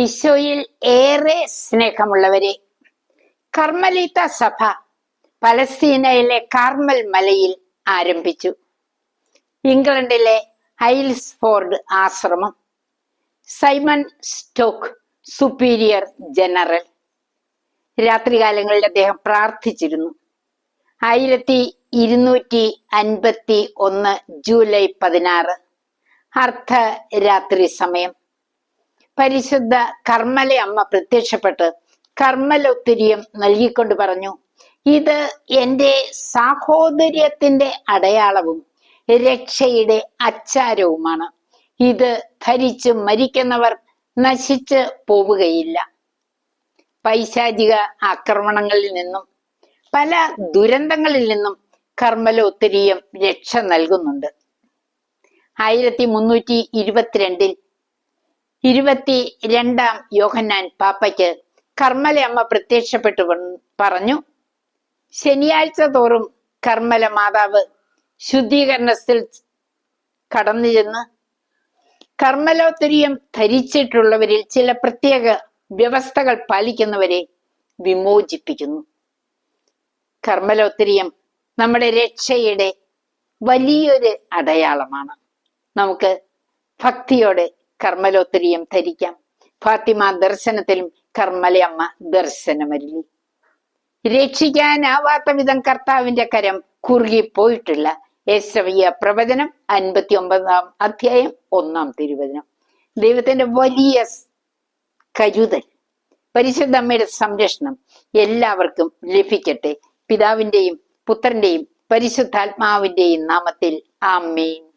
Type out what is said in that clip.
ഈശോയിൽ ഏറെ സ്നേഹമുള്ളവരെ കർമ്മലീത സഭ പലസ്തീനയിലെ കാർമൽ മലയിൽ ആരംഭിച്ചു. ഇംഗ്ലണ്ടിലെ ഐൽസ്ഫോർഡ് ആശ്രമം സൈമൺ സ്റ്റോക്ക് സുപ്പീരിയർ ജനറൽ. രാത്രികാലങ്ങളിൽ അദ്ദേഹം പ്രാർത്ഥിച്ചിരുന്നു. ആയിരത്തി ഇരുന്നൂറ്റി അൻപത്തി ഒന്ന് ജൂലൈ പതിനാറ് അർദ്ധരാത്രി സമയം. പരിശുദ്ധ കർമ്മല അമ്മ പ്രത്യക്ഷപ്പെട്ട് കർമ്മലൊത്തിരിയും നൽകിക്കൊണ്ട് പറഞ്ഞു ഇത് എന്റെ സാഹോദര്യത്തിന്റെ അടയാളവും രക്ഷയുടെ അച്ചാരവുമാണ്. ഇത് ധരിച്ച് മരിക്കുന്നവർ നശിച്ച് പോവുകയില്ല. പൈശാചിക ആക്രമണങ്ങളിൽ നിന്നും പല ദുരന്തങ്ങളിൽ നിന്നും കർമ്മലോത്തരീയം രക്ഷ നൽകുന്നുണ്ട്. ആയിരത്തി മുന്നൂറ്റി ഇരുപത്തിരണ്ടിൽ ഇരുപത്തി രണ്ടാം യോഹന്നാൻ പാപ്പയ്ക്ക് കർമ്മല അമ്മ പ്രത്യക്ഷപ്പെട്ടു പറഞ്ഞു ശനിയാഴ്ച തോറും കർമ്മല മാതാവ് ശുദ്ധീകരണത്തിൽ കടന്നു ചെന്ന് കർമ്മലോത്തരിയം ധരിച്ചിട്ടുള്ളവരിൽ ചില പ്രത്യേക വ്യവസ്ഥകൾ പാലിക്കുന്നവരെ വിമോചിപ്പിക്കുന്നു. കർമ്മലോത്തരിയം നമ്മുടെ രക്ഷയുടെ വലിയൊരു അടയാളമാണ്. നമുക്ക് ഭക്തിയോടെ കർമ്മലോത്തരീയം ധരിക്കാം. ഫാത്തിമ ദർശനത്തിലും കർമ്മലയമ്മ ദർശനമല്ലി രക്ഷിക്കാനാവാത്ത വിധം കർത്താവിന്റെ കരം കുറുകിപ്പോയിട്ടുള്ള യേശവയ്യ പ്രവചനം അൻപത്തി ഒമ്പതാം അധ്യായം ഒന്നാം തിരുവചനം. ദൈവത്തിന്റെ വലിയ കരുതൽ പരിശുദ്ധ അമ്മയുടെ സംരക്ഷണം എല്ലാവർക്കും ലഭിക്കട്ടെ. പിതാവിന്റെയും പുത്രന്റെയും പരിശുദ്ധാത്മാവിന്റെയും നാമത്തിൽ ആമേൻ.